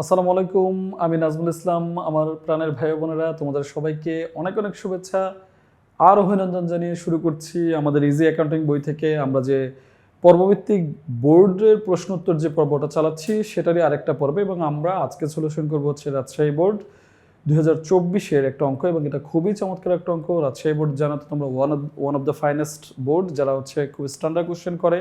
আসসালামু আলাইকুম, আমি নাজমুল ইসলাম, আমার প্রাণের ভাই বোনেরা, তোমাদের সবাইকে অনেক অনেক শুভেচ্ছা। আর অভিনন্দন জানিয়ে শুরু করছি আমাদের ইজি অ্যাকাউন্টিং বই থেকে। আমরা যে পর্বভিত্তিক বোর্ডের প্রশ্ন উত্তর যে পর্বটা চালাচ্ছি, সেটারই আরেকটা পর্ব এবং আমরা আজকে সলিউশন করব হচ্ছে রাজশাহী বোর্ড। দুই হাজার চব্বিশের একটা অঙ্ক এবং এটা খুবই চমৎকার একটা অঙ্ক। রাজশাহী বোর্ড জানো তো তোমরা one of one of the finest board, যারা হচ্ছে খুব স্ট্যান্ডার্ড কোশ্চেন করে।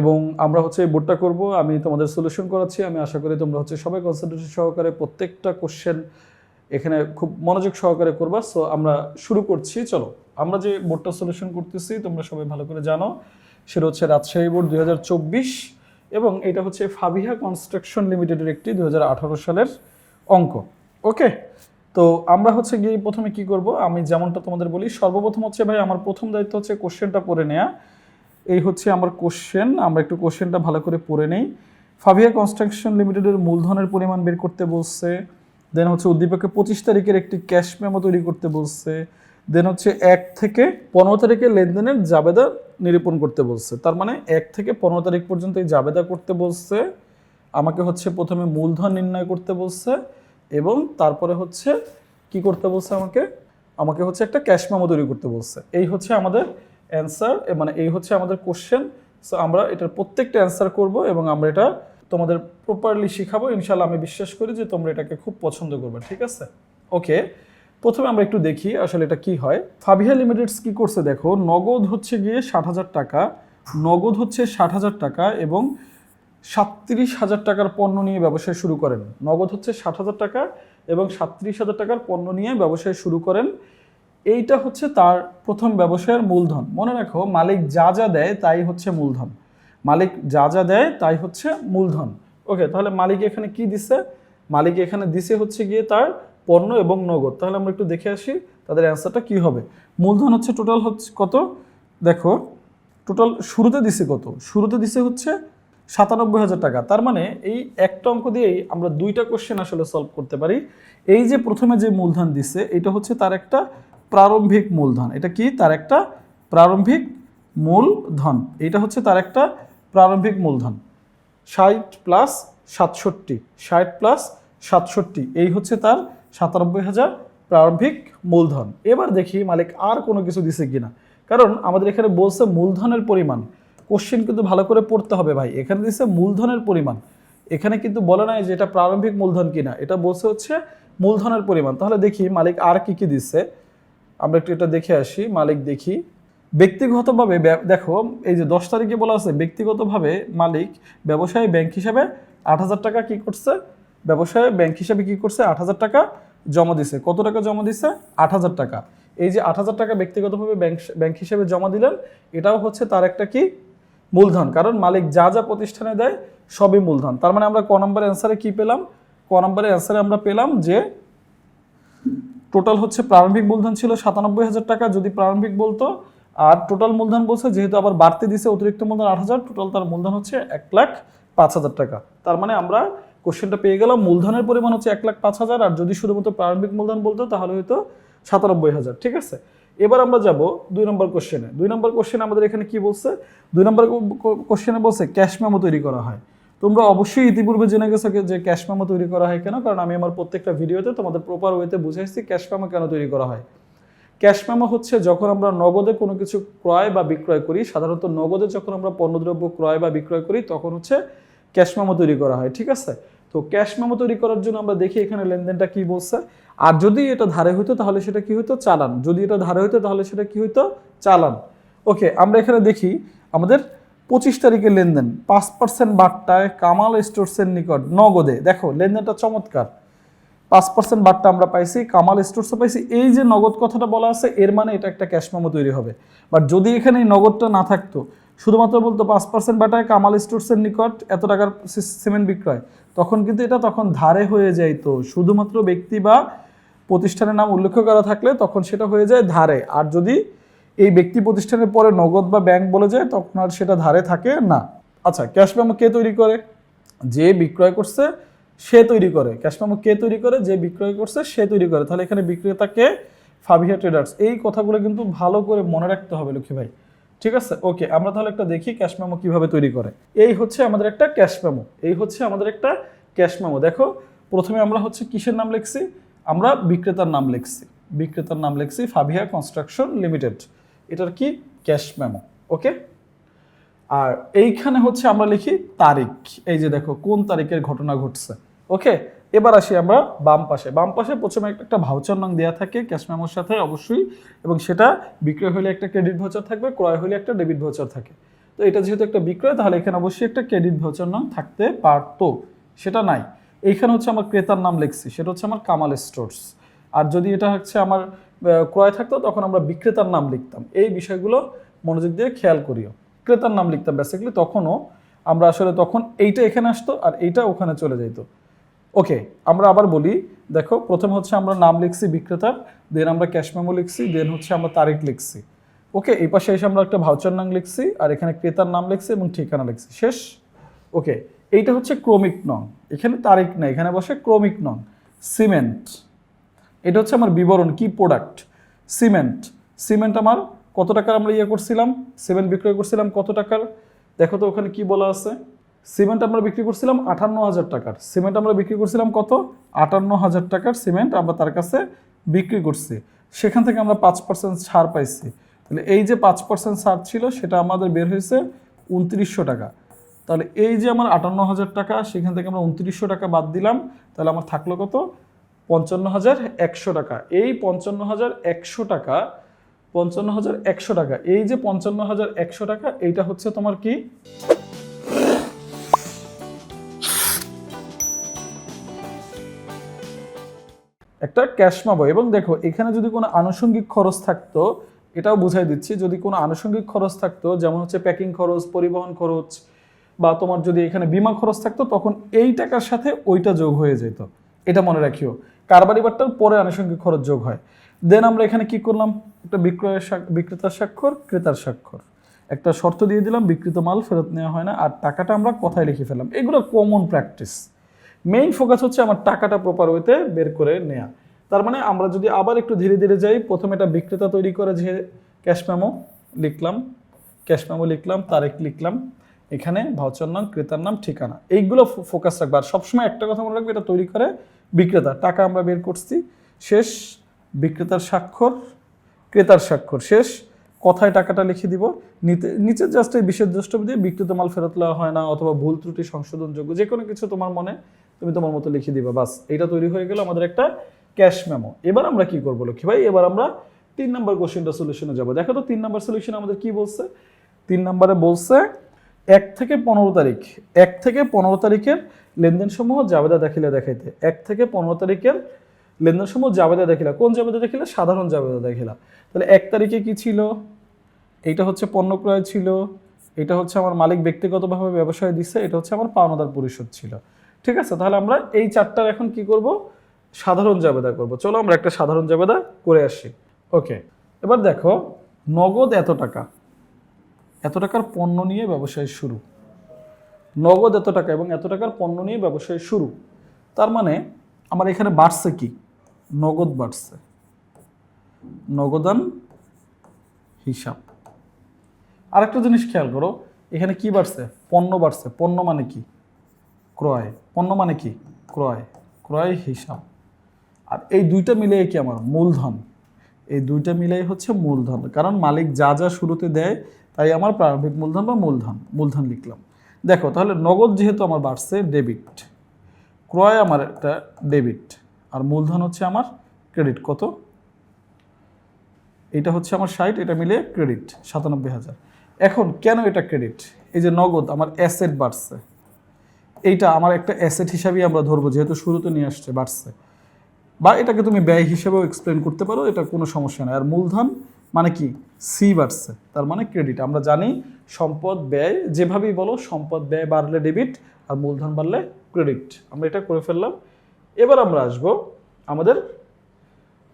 এবং আমরা হচ্ছে এই বোর্ডটা করব, আমি তোমাদের সলিউশন করাচ্ছি, আমি আশা করি তোমরা হচ্ছে সবাই কনসেন্ট্রেশন সহকারে প্রত্যেকটা কোশ্চেন এখানে খুব মনোযোগ সহকারে করবা। সো আমরা শুরু করছি, চলো। আমরা যে বোর্ডটা সলিউশন করতেছি, তোমরা সবাই ভালো করে জানো, সেটা হচ্ছে রাজশাহী বোর্ড দুই হাজার চব্বিশ এবং এটা হচ্ছে ফাবিহা কনস্ট্রাকশন লিমিটেডের একটি দুই হাজার আঠারো সালের অঙ্ক। ওকে? তো আমরা হচ্ছে গিয়ে প্রথমে কি করব, আমি যেমনটা তোমাদের বলি, সর্বপ্রথম হচ্ছে ভাই, আমার প্রথম দায়িত্ব হচ্ছে কোশ্চেনটা পড়ে নেওয়া এই হচ্ছে আমার কোশ্চেন আমরা একটু কোশ্চেনটা ভালো করে পড়ে নেই। ফাভিয়া কনস্ট্রাকশন লিমিটেডের মূলধনের পরিমাণ বের করতে বলছে। দেন হচ্ছে উদ্দীপকে পঁচিশ তারিখের একটি ক্যাশ মেমো তৈরি করতে বলছে। দেন হচ্ছে এক থেকে পনেরো তারিখের লেনদেনের জাবেদা নিরূপণ করতে বলছে। তার মানে এক থেকে পনেরো তারিখ পর্যন্ত এই জাবেদা করতে বলছে। আমাকে হচ্ছে প্রথমে মূলধন নির্ণয় করতে বলছে এবং তারপরে হচ্ছে কি করতে বলছে আমাকে? আমাকে হচ্ছে একটা ক্যাশ মেমো তৈরি করতে বলছে। এই হচ্ছে আমাদের অ্যান্সার মানে এই হচ্ছে আমাদের কোশ্চেন সো আমরা এটার প্রত্যেকটা অ্যান্সার করব এবং আমরা এটা তোমাদের প্রপারলি শিখাবো। ইনশাল্লাহ আমি বিশ্বাস করি যে তোমরা এটাকে খুব পছন্দ করবে, ঠিক আছে? ওকে প্রথমে আমরা একটু দেখি আসলে এটা কি হয়। ফাবিহা লিমিটেডস কি করছে দেখো, নগদ হচ্ছে গিয়ে ষাট হাজার টাকা, নগদ হচ্ছে ষাট হাজার টাকা এবং সাতত্রিশ হাজার টাকার পণ্য নিয়ে ব্যবসায় শুরু করেন। নগদ হচ্ছে ষাট হাজার টাকা এবং সাতত্রিশ হাজার টাকার পণ্য নিয়ে ব্যবসায় শুরু করেন এইটা হচ্ছে তার প্রথম ব্যবসায়ের মূলধন। মনে রাখো, মালিক যা যা দেয় তাই হচ্ছে মূলধন। মালিক যা যা দেয় তাই হচ্ছে মূলধন। ওকে, তাহলে মালিক এখানে কি দিছে? মালিক এখানে দিছে হচ্ছে গিয়ে তার পণ্য এবং নগদ। তাহলে আমরা একটু দেখে আসি তাদের অ্যান্সারটা কি হবে। মূলধন হচ্ছে টোটাল হচ্ছে কত? দেখো টোটাল শুরুতে দিছে কত? শুরুতে দিছে হচ্ছে সাতানব্বই হাজার টাকা। তার মানে এই একটা অঙ্ক দিয়েই আমরা দুইটা কোশ্চেন আসলে সলভ করতে পারি। এই যে প্রথমে যে মূলধন দিছে, এটা হচ্ছে তার একটা প্রারম্ভিক মূলধন। এটা কি? তার একটা প্রারম্ভিক মূলধন। এটা হচ্ছে তার একটা প্রারম্ভিক মূলধন। ষাট প্লাস সাতষট্টি। ষাট প্লাস সাতষট্টি। এই হচ্ছে তার সাতানব্বই হাজার প্রারম্ভিক মূলধন। এবার দেখি মালিক আর কোনো কিছু দিছে কিনা কারণ আমাদের এখানে বলছে মূলধনের পরিমাণ। কোশ্চেন কিন্তু ভালো করে পড়তে হবে ভাই। এখানে দিছে মূলধনের পরিমাণ। এখানে কিন্তু বলে নাই যে এটা প্রারম্ভিক মূলধন কিনা। এটা বলছে হচ্ছে মূলধনের পরিমাণ। তাহলে দেখি মালিক আর কি কি দিচ্ছে আমরা একটু এটা দেখে আসি, মালিক দেখি। ব্যক্তিগতভাবে ব্য- দেখো, এই যে দশ তারিখে বলা আছে, ব্যক্তিগতভাবে মালিক ব্যবসায়ী ব্যাংক হিসাবে আট হাজার টাকা কি করছে? ব্যবসায় ব্যাংক হিসাবে কি করছে? আট হাজার টাকা জমা দিছে। কত টাকা জমা দিছে? আট হাজার টাকা। এই যে আট হাজার টাকা ব্যক্তিগতভাবে ব্যাংক ব্যাংক হিসেবে জমা দিলেন, এটাও হচ্ছে তার একটা কি? মূলধন। কারণ মালিক যা যা প্রতিষ্ঠানে দেয়, সবই মূলধন। তার মানে আমরা ক নম্বর অ্যান্সারে কি পেলাম? ক নম্বরের অ্যান্সারে আমরা পেলাম যে টোটাল হচ্ছে প্রারম্ভিক মূলধন ছিল সাতানব্বই হাজার টাকা যদি প্রারম্ভিক বলতো, আর টোটাল মূলধন বলছে যেহেতু আবার বাড়তি দিছে অতিরিক্ত মূলধন আট হাজার, টোটাল তার মূলধন হচ্ছে এক লাখ পাঁচ হাজার টাকা। তার মানে আমরা কোশ্চেনটা পেয়ে গেলাম, মূলধনের পরিমাণ হচ্ছে এক লাখ পাঁচ হাজার, আর যদি শুধুমাত্র প্রারম্ভিক মূলধন বলতো তাহলে হয়তো সাতানব্বই হাজার, ঠিক আছে? এবার আমরা যাব দুই নম্বর কোশ্চেনে দুই নম্বর কোশ্চেনে আমাদের এখানে কি বলছে? দুই নম্বর কোশ্চেনে বলছে ক্যাশ মেমো তৈরি করা হয়। তোমরা অবশ্যই ইতিপূর্বে জেনে গেছো যে ক্যাশ তৈরি করা হয় কেন? কারণ আমি আমার প্রত্যেকটা ভিডিওতে তোমাদের প্রপার ওয়েতে বুঝাইছি ক্যাশ কেন তৈরি করা হয়। ক্যাশ হচ্ছে যখন আমরা নগদে কোনো কিছু ক্রয় বা বিক্রয় করি, সাধারণত নগদে যখন আমরা পণ্যদ্রব্য ক্রয় বা বিক্রয় করি, তখন হচ্ছে ক্যাশ তৈরি করা হয়, ঠিক আছে? তো ক্যাশ তৈরি করার জন্য আমরা দেখি এখানে লেনদেনটা কি বলছে। আর যদি এটা ধারে হইতো, তাহলে সেটা কি হইতো? চালান। যদি এটা ধারে হইতো, তাহলে সেটা কি হইতো? চালান। ওকে আমরা এখানে দেখি আমাদের পঁচিশ তারিখের লেনদেন, পাঁচ পার্সেন্ট বাট্টায় কামাল স্টোরসের নিকট নগদে। দেখো, লেনদেনটা চমৎকার। পাঁচ পার্সেন্ট বার্তা আমরা পাইছি, কামাল স্টোরসে পাইছি। এই যে নগদ কথাটা বলা আছে, এর মানে এটা একটা ক্যাশ মেমো তৈরি হবে। বাট যদি এখানে এই নগদটা না থাকতো, শুধুমাত্র বলতো পাঁচ পার্সেন্ট বাটায় কামাল স্টোরসের নিকট এত টাকার সিমেন্ট বিক্রয়, তখন কিন্তু এটা তখন ধারে হয়ে যাইতো। শুধুমাত্র ব্যক্তি বা প্রতিষ্ঠানের নাম উল্লেখ করা থাকলে তখন সেটা হয়ে যায় ধারে। আর যদি এই ব্যক্তি প্রতিষ্ঠানের পরে নগদ বা ব্যাংক বলে যায়, তখন আর সেটা ধারে থাকে না। আচ্ছা ক্যাশ মেমো কে তৈরি করে? যে বিক্রয় করছে, সে তৈরি করে। ক্যাশ মেমো কে তৈরি করে? যে বিক্রয় করছে, সে তৈরি করে। তাহলে এখানে বিক্রেতাকে ফাবিহা ট্রেডার্স এই কথাগুলো কিন্তু ভালো করে মনে রাখতে হবে লক্ষ্মী ভাই। ঠিক আছে? ওকে আমরা তাহলে একটা দেখি ক্যাশ মেমো কীভাবে তৈরি করে। এই হচ্ছে আমাদের একটা ক্যাশ মেমো এই হচ্ছে আমাদের একটা ক্যাশ মেমো দেখো, প্রথমে আমরা হচ্ছে কিসের নাম লিখছি? আমরা বিক্রেতার নাম লিখছি। বিক্রেতার নাম লিখছি ফাভিয়া কনস্ট্রাকশন লিমিটেড। এটার কি? ক্যাশ মেমো, ওকে? আর এইখানে হচ্ছে আমরা লিখি তারিখ, এই যে দেখো কোন তারিখের ঘটনা ঘটছে, ওকে? এবার আসি আমরা বাম পাশে বাম পাশে প্রথমে একটা- ভাউচার নাম দেওয়া থাকে ক্যাশ মেমোর সাথে অবশ্যই, এবং সেটা বিক্রয় হলে একটা ক্রেডিট ভাউচার থাকবে, ক্রয় হলে একটা ডেবিট ভাউচার থাকে। তো এটা যেহেতু একটা বিক্রয়, তাহলে এখানে অবশ্যই একটা ক্রেডিট ভাউচার নাম থাকতে পারতো, সেটা নাই। এইখানে হচ্ছে আমার ক্রেতার নাম লিখছি, সেটা হচ্ছে আমার কামাল স্টোরস। আর যদি এটা হচ্ছে আমার ক্রয় থাকতো, তখন আমরা বিক্রেতার নাম লিখতাম। এই বিষয়গুলো মনোযোগ দিয়ে খেয়াল করিও। ক্রেতার নাম লিখতাম বেসিক্যালি তখনও আমরা আসলে তখন এইটা এখানে আসতো আর এইটা ওখানে চলে যেত ওকে, আমরা আবার বলি, দেখো, প্রথম হচ্ছে আমরা নাম লিখছি বিক্রেতার দেন আমরা ক্যাশ মেমো লিখছি দেন হচ্ছে আমরা তারিখ লিখছি। ওকে, এই পাশে এসে আমরা একটা ভাউচার নাম লিখছি আর এখানে ক্রেতার নাম লিখছি এবং ঠিকানা লিখছি। শেষ? ওকে, এইটা হচ্ছে ক্রমিক নং। এখানে তারিখ না এখানে বসে ক্রমিক নং। সিমেন্ট। এটা হচ্ছে আমার বিবরণ, কি প্রোডাক্ট সিমেন্ট সিমেন্ট আমার কত টাকার আমরা ইয়ে করছিলাম? সিমেন্ট বিক্রয় করছিলাম কত টাকার? দেখো তো ওখানে কি বলা আছে? সিমেন্ট আমরা বিক্রি করছিলাম আটান্ন হাজার টাকার। সিমেন্ট আমরা বিক্রি করছিলাম কত? আটান্ন হাজার টাকার সিমেন্ট আমরা তার কাছে বিক্রি করছি। সেখান থেকে আমরা পাঁচ পার্সেন্ট ছাড় পাইছি। তাহলে এই যে পাঁচ পার্সেন্ট ছাড় ছিল, সেটা আমাদের বের হয়েছে উনত্রিশশো টাকা। তাহলে এই যে আমার আটান্ন হাজার টাকা, সেখান থেকে আমরা উনত্রিশশো টাকা বাদ দিলাম। তাহলে আমার থাকল কত? পঞ্চান্ন হাজার একশো টাকা। এই পঞ্চান্ন হাজার একশো টাকা পঞ্চান্ন হাজার একশো টাকা, এই যে পঞ্চান্ন হাজার একশো টাকা, এইটা হচ্ছে তোমার কি? একটা ক্যাশ মাবো। এবং দেখো, এখানে যদি কোনো আনুষঙ্গিক খরচ থাকতো, এটাও বুঝাই দিচ্ছি, যদি কোনো আনুষঙ্গিক খরচ থাকতো, যেমন হচ্ছে প্যাকিং খরচ, পরিবহন খরচ, বা তোমার যদি এখানে বিমা খরচ থাকতো, তখন এই টাকার সাথে ওইটা যোগ হয়ে যেত। এটা মনে রাখিও। কারবারি বাট্টার পরে আনুষঙ্গিক খরচ যোগ হয়। দেন আমরা এখানে কি করলাম? একটা বিক্রয়ের বিক্রেতার স্বাক্ষর, ক্রেতার স্বাক্ষর। একটা শর্ত দিয়ে দিলাম, বিক্রিত মাল ফেরত নেওয়া হয় না। আর টাকাটা আমরা কথায় লিখে ফেললাম? এগুলো কমন প্র্যাকটিস মেইন ফোকাস হচ্ছে আমার টাকাটা প্রপার ওয়েতে বের করে নেওয়া তার মানে আমরা যদি আবার একটু ধীরে ধীরে যাই, প্রথমে এটা বিক্রেতা তৈরি করে যে ক্যাশ মেমো লিখলাম ক্যাশ মেমো লিখলাম, তারিখ লিখলাম, এখানে ভাউচার নাম, ক্রেতার নাম, ঠিকানা। এইগুলো ফোকাস রাখবে। আর সবসময় একটা কথা মনে রাখবে, এটা তৈরি করে বিক্রেতা, টাকা আমরা বের করছি। শেষ, বিক্রেতার স্বাক্ষর, ক্রেতার স্বাক্ষর। শেষ, কথায় টাকাটা লিখে দিব। নিচের জাস্ট এই বিশেষ দ্রষ্টব্য দিয়ে বিক্রিত মাল ফেরত দেওয়া হয় না অথবা ভুল ত্রুটি সংশোধনযোগ্য যে কোনো কিছু তোমার মনে তুমি তোমার মতো লিখে দিবা, বাস। এটা তৈরি হয়ে গেল আমাদের একটা ক্যাশ মেমো। এবার আমরা কি করব, লক্ষ্মী ভাই? এবার আমরা তিন নম্বর কোশ্চেনটা সলিউশনে যাব। দেখো তো, তিন নম্বর সলিউশন আমাদের কি বলছে? তিন নম্বরে বলছে, এক থেকে পনেরো তারিখ, এক থেকে পনেরো তারিখের লেনদেন সমূহ জাবেদা দাখিলা দেখাইতে। এক থেকে পনেরো তারিখের লেনদেন সমূহ জাবেদা দাখিলা। কোন জাবেদা দাখিলা? সাধারণ জাবেদা দাখিলা। তাহলে এক তারিখে কি ছিল? এইটা হচ্ছে পণ্য ক্রয় ছিল। এটা হচ্ছে আমার মালিক ব্যক্তিগতভাবে ব্যবসায় দিচ্ছে এটা হচ্ছে আমার পাওনাদার পরিশোধ ছিল। ঠিক আছে? তাহলে আমরা এই চারটার এখন কি করব? সাধারণ জাবেদা করব। চলো আমরা একটা সাধারণ জাবেদা করে আসি। ওকে, এবার দেখো, নগদ এত টাকা। এত টাকার পণ্য নিয়ে ব্যবসায় শুরু। নগদ এত টাকা এবং এত টাকার পণ্য নিয়ে ব্যবসায় শুরু। তার মানে আমার এখানে বাড়ছে কি? নগদ বাড়ছে। নগদান হিসাব। আরেকটা জিনিস খেয়াল করো, এখানে কি বাড়ছে? পণ্য বাড়ছে। পণ্য মানে কি? ক্রয়। পণ্য মানে কি? ক্রয়। ক্রয় হিসাব। আর এই দুইটা মিলিয়ে কি আমার? মূলধন। এই দুইটা মিলাই হচ্ছে মূলধন। কারণ মালিক যা যা শুরুতে দেয়, তাই আমার প্রারম্ভিক মূলধন বা মূলধন। মূলধন লিখলাম। দেখো, তাহলে নগদ যেহেতু আমার বাড়ছে ডেবিট ক্রয় আমার একটা ডেবিট আর মূলধন হচ্ছে আমার ক্রেডিট কত? এটা হচ্ছে আমার ষাট, এটা মিলে ক্রেডিট সাতানব্বই হাজার। এখন কেন এটা ক্রেডিট এই যে নগদ, আমার অ্যাসেট বাড়ছে। এইটা আমার একটা অ্যাসেট হিসাবেই আমরা ধরবো, যেহেতু শুরুতে নিয়ে আসছে, বাড়ছে। বা এটাকে তুমি ব্যয় হিসেবেও এক্সপ্লেন করতে পারো, এটা কোনো সমস্যা নেই। আর মূলধন মানে কি? সি বাড়ছে, তার মানে ক্রেডিট আমরা জানি সম্পদ ব্যয়, যেভাবেই বলো, সম্পদ ব্যয় বাড়লে ডেবিট আর মূলধন বাড়লে ক্রেডিট আমরা এটা করে ফেললাম। এবার আমরা আসব আমাদের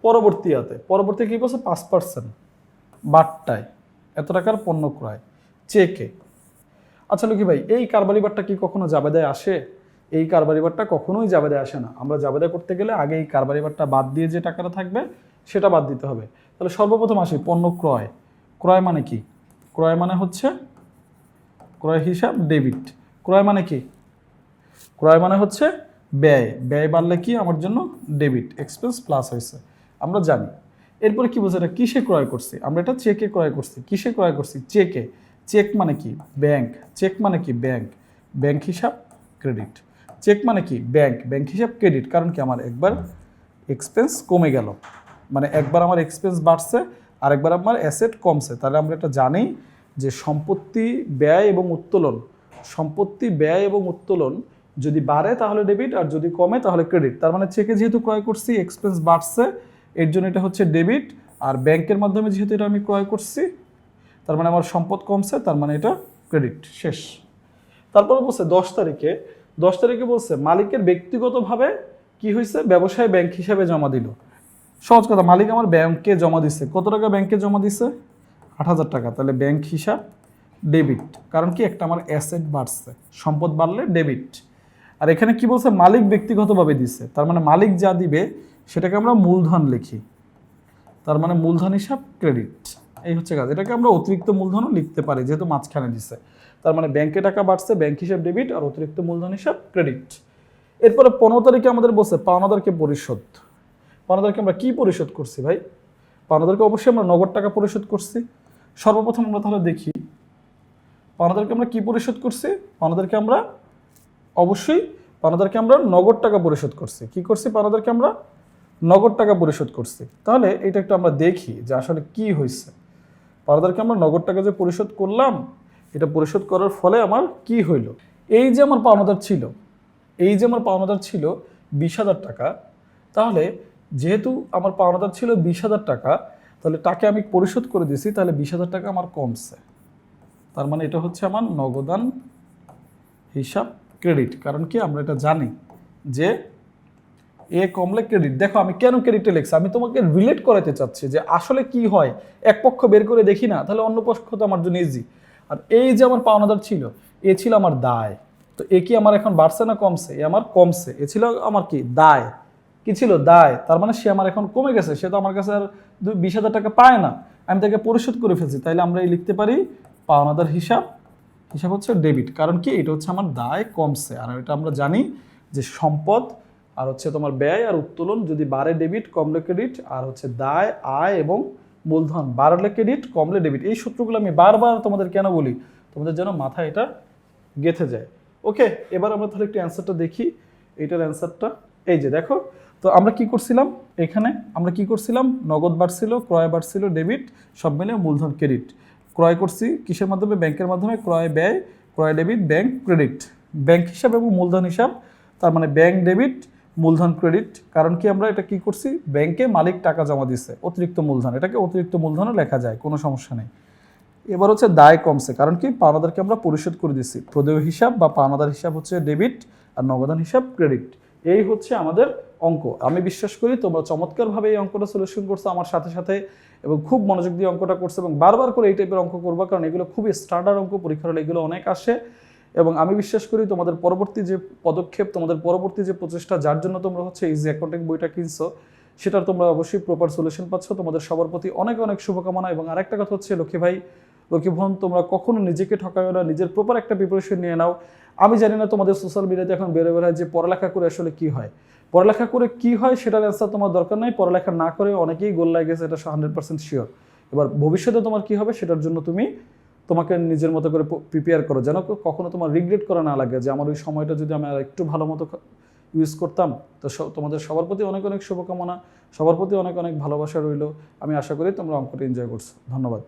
পরবর্তী হাতে পরবর্তী কী বলছে? পাঁচ পার্সেন্ট বাট্টায়। এত টাকার পণ্য ক্রয়। চেকে আচ্ছা লক্ষ্মী ভাই, এই কারবারি বারটা কি কখনো জাবেদায় আসে? এই কারবারি বারটা কখনোই জাবেদায় আসে না। আমরা জাবেদা করতে গেলে আগে এই কারবারি বারটা বাদ দিয়ে যে টাকাটা থাকবে, সেটা বাদ দিতে হবে। তাহলে সর্বপ্রথম আসি, পণ্য ক্রয়। ক্রয় মানে কি? ক্রয় মানে হচ্ছে ক্রয় হিসাব ডেবিট ক্রয় মানে কি? ক্রয় মানে হচ্ছে ব্যয়। ব্যয় বাড়লে কি? আমার জন্য ডেবিট এক্সপেন্স প্লাস হয়েছে। আমরা জানি। এরপরে কি বলছে? এটা কিসে ক্রয় করছি? আমরা এটা চেকে ক্রয় করছি। কিসে ক্রয় করছি? চেকে চেক মানে কি? ব্যাংক চেক মানে কি? ব্যাংক ব্যাংক হিসাব ক্রেডিট চেক মানে কি? ব্যাংক ব্যাংক হিসাব ক্রেডিট কারণ কি? আমার একবার এক্সপেন্স কমে গেল। মানে একবার আমার এক্সপেন্স বাড়ছে আর একবার আমার অ্যাসেট কমছে, তাহলে আমরা এটা জানি যে সম্পত্তি ব্যয় এবং উত্তোলন, সম্পত্তি ব্যয় এবং উত্তোলন যদি বাড়ে তাহলে ডেবিট আর যদি কমে তাহলে ক্রেডিট তার মানে চেকে যেহেতু ক্রয় করছি এক্সপেন্স বাড়ছে, এর জন্য এটা হচ্ছে ডেবিট আর ব্যাংকের মাধ্যমে যেহেতু এটা আমি ক্রয় করছি, তার মানে আমার সম্পদ কমছে, তার মানে এটা ক্রেডিট শেষ। তারপরে বলছে দশ তারিখে দশ তারিখে বলছে মালিকের ব্যক্তিগতভাবে কি হয়েছে? ব্যবসায় ব্যাংক হিসাবে জমা দিল। সহজ কথা, মালিক আমার ব্যাংকে জমা দিচ্ছে কত টাকা ব্যাংকে জমা দিচ্ছে আট হাজার টাকা। তাহলে ব্যাংক হিসাব, ডেবিট। কারণ কি? একটা আমার অ্যাসেট বাড়ছে। সম্পদ বাড়লে ডেবিট। আর এখানে কি বলছে? মালিক ব্যক্তিগতভাবে দিচ্ছে তার মানে মালিক যা দিবে, সেটাকে আমরা মূলধন লিখি। তার মানে মূলধন হিসাব, ক্রেডিট। এই হচ্ছে কাজ। এটাকে আমরা অতিরিক্ত মূলধনও লিখতে পারি, যেহেতু মাঝখানে দিচ্ছে তার মানে ব্যাংকে টাকা বাড়ছে, ব্যাংক হিসাব, ডেবিট, আর অতিরিক্ত মূলধন হিসাব, ক্রেডিট। এরপরে পনেরো তারিখে আমাদের বসে পাওনাদারকে পরিশোধ। পাওনাদারকে আমরা কি পরিশোধ করছি ভাই? পাওনাদারকে অবশ্যই আমরা নগদ টাকা পরিশোধ করছি। সর্বপ্রথম আমরা তাহলে দেখি পাওনাদারকে আমরা কি পরিশোধ করছি? পাওনাদারকে আমরা অবশ্যই পাওনাদারকে আমরা নগদ টাকা পরিশোধ করছি। কি করছি? পাওনাদারকে আমরা নগদ টাকা পরিশোধ করছি। তাহলে এটা একটু আমরা দেখি যে আসলে কি হয়েছে। পাওনাদারকে আমরা নগদ টাকা যে পরিশোধ করলাম, এটা পরিশোধ করার ফলে আমার কি হইল? এই যে আমার পাওনাদার ছিল, এই যে আমার পাওনাদার ছিল বিশ হাজার টাকা, তাহলে যেহেতু আমার পাওনাদার ছিল বিশ হাজার টাকা, তাহলে তাকে আমি পরিশোধ করে দিয়েছি, তাহলে বিশ হাজার টাকা আমার কমছে। তার মানে এটা হচ্ছে আমার নগদান হিসাব ক্রেডিট। কারণ কি? আমরা এটা জানি যে এ কমলে ক্রেডিট। দেখো, আমি কেন ক্রেডিটে লিখছি? আমি তোমাকে রিলেট করাতে চাচ্ছি যে আসলে কি হয়? এক পক্ষ বের করে দেখি না, তাহলে অন্য পক্ষ তো আমার জন্য ইজি আর এই যে আমার পাওনাদার ছিল, এ ছিল আমার দায়। তো এ কি আমার এখন বাড়ছে না কমছে? এ আমার কমছে। এ ছিল আমার কি? দায়। কি ছিল? দায়। তার মানে সে আমার এখন কমে গেছে। সে তো আমার কাছে আর বিশ হাজার টাকা পায় না। আমি তাকে পরিশোধ করে ফেলছি। তাইলে আমরা এই লিখতে পারি পাওনাদার হিসাব। হিসাব হচ্ছে ডেবিট। কারণ কি? এটা হচ্ছে আমার দায় কমছে। আর এটা আমরা জানি যে সম্পদ আর হচ্ছে তোমার ব্যয় আর উত্তোলন যদি বাড়ে ডেবিট, কমলে ক্রেডিট আর হচ্ছে দায়, আয় এবং মূলধন বাড়লে ক্রেডিট, কমলে ডেবিট। এই সূত্রগুলো আমি বারবার তোমাদের কেন বলি? তোমাদের যেন মাথায় এটা গেথে যায়। ওকে, এবার আমরা তাহলে একটু অ্যান্সারটা দেখি। এইটার অ্যান্সারটা এই যে দেখো। তো আমরা কি করছিলাম? এখানে আমরা কি করছিলাম? নগদ বাড়ছিল, ক্রয় বাড়ছিল ডেবিট সব মিলে মূলধন ক্রেডিট ক্রয় করছি কিসের মাধ্যমে? ব্যাংকের মাধ্যমে ক্রয় ব্যয়, ক্রয় ডেবিট ব্যাংক ক্রেডিট ব্যাংক হিসাব এবং মূলধন হিসাব, তার মানে ব্যাংক ডেবিট মূলধন ক্রেডিট কারণ কি আমরা এটা কি করছি? ব্যাংকে মালিক টাকা জমা দিচ্ছে অতিরিক্ত মূলধন। এটাকে অতিরিক্ত মূলধনও লেখা যায়, কোনো সমস্যা নেই। এবার হচ্ছে দায় কমছে, কারণ কি? পাওনাদারকে আমরা পরিশোধ করে দিচ্ছি প্রদেয় হিসাব বা পাওনাদার হিসাব হচ্ছে ডেবিট আর নগদান হিসাব ক্রেডিট এই হচ্ছে আমাদের অঙ্ক। আমি বিশ্বাস করি তোমরা চমৎকারভাবে এই অঙ্কটা সলিউশন করছ আমার সাথে সাথে এবং খুব মনোযোগ দিয়ে অঙ্কটা করছে এবং বারবার করে এই টাইপের অঙ্ক করবা, কারণ এগুলো খুবই স্ট্যান্ডার্ড অঙ্ক, পরীক্ষার হলে এগুলো অনেক আসে। এবং আমি বিশ্বাস করি তোমাদের পরবর্তী যে পদক্ষেপ, তোমাদের পরবর্তী যে প্রচেষ্টা, যার জন্য তোমরা হচ্ছে ইজি অ্যাকাউন্টিং বইটা কিনছো, সেটার তোমরা অবশ্যই প্রপার সলিউশন পাচ্ছ। তোমাদের সবার প্রতি অনেক অনেক শুভকামনা এবং আরেকটা কথা হচ্ছে, লক্ষ্মী ভাই লক্ষ্মীভন তোমরা কখনো নিজেকে ঠকাও না, নিজের প্রপার একটা প্রিপারেশন নিয়ে নাও। আমি জানি না তোমাদের সোশ্যাল মিডিয়াতে এখন বেরো বেরোয় যে পড়ালেখা করে আসলে কি হয়। পড়ালেখা করে কি হয় সেটার অ্যান্সার তোমার দরকার নাই। পড়ালেখা না করে অনেকেই গোল লাগে গেছে এটা হান্ড্রেড পার্সেন্ট শিওর এবার ভবিষ্যতে তোমার কি হবে সেটার জন্য তুমি তোমাকে নিজের মতো করে প্রিপেয়ার করো। যেন কখনো তোমার রিগ্রেট করা না লাগে যে, আমার ওই সময়টা যদি আমি আর একটু ভালো মতো ইউজ করতাম, তো তোমাদের সবার প্রতি অনেক অনেক শুভকামনা, সবার প্রতি অনেক অনেক ভালোবাসা রইল। আমি আশা করি তোমরা অঙ্কটা এনজয় করছ। ধন্যবাদ।